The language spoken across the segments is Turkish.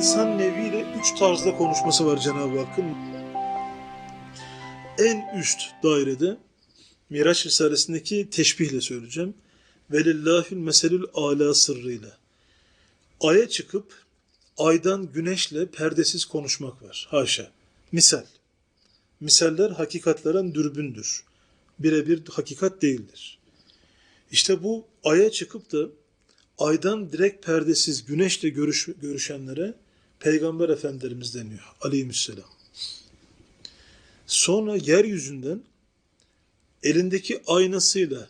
insan neviyle üç tarzda konuşması var Cenab-ı Hakk'ın. En üst dairede Miraç Risalesi'ndeki teşbihle söyleyeceğim. Velillahül meselül ala sırrıyla. Aya çıkıp aydan güneşle perdesiz konuşmak var. Haşa. Misal. Misaller hakikatlerin dürbündür. Birebir hakikat değildir. İşte bu aya çıkıp da aydan direkt perdesiz güneşle görüş, görüşenlere Peygamber Efendimiz deniyor aleyhisselam. Sonra yeryüzünden elindeki aynasıyla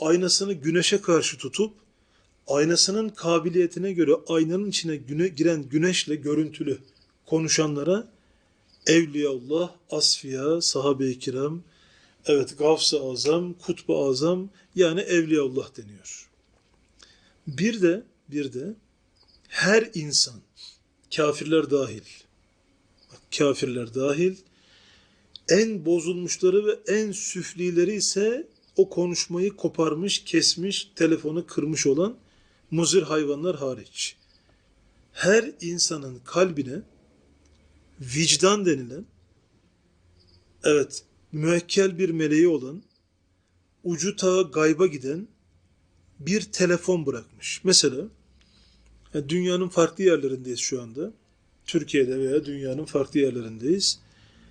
aynasını güneşe karşı tutup aynasının kabiliyetine göre aynanın içine güne, giren güneşle görüntülü konuşanlara Evliyaullah, Asfiya, Sahabe-i Kiram, evet Gavs-ı Azam, Kutbu Azam yani Evliyaullah deniyor. Bir de bir de her insan kafirler dahil bak, kafirler dahil en bozulmuşları ve en süflileri ise o konuşmayı koparmış, kesmiş, telefonu kırmış olan muzir hayvanlar hariç. Her insanın kalbine vicdan denilen evet müekkel bir meleği olan ucu ta gayba giden bir telefon bırakmış. Mesela yani dünyanın farklı yerlerindeyiz şu anda. Türkiye'de veya dünyanın farklı yerlerindeyiz.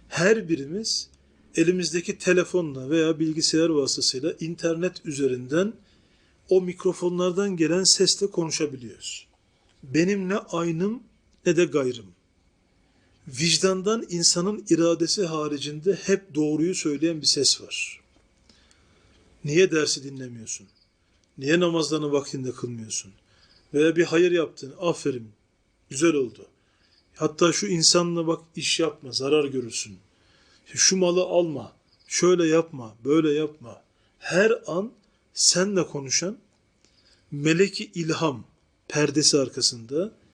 Her birimiz elimizdeki telefonla veya bilgisayar vasıtasıyla internet üzerinden o mikrofonlardan gelen sesle konuşabiliyoruz. Benim ne aynım ne de gayrım. Vicdandan insanın iradesi haricinde hep doğruyu söyleyen bir ses var. Niye dersi dinlemiyorsun? Niye namazlarını vaktinde kılmıyorsun? Veya bir hayır yaptın, aferin, güzel oldu. Hatta şu insanla bak iş yapma, zarar görürsün. Şu malı alma, şöyle yapma, böyle yapma. Her an senle konuşan meleki ilham perdesi arkasında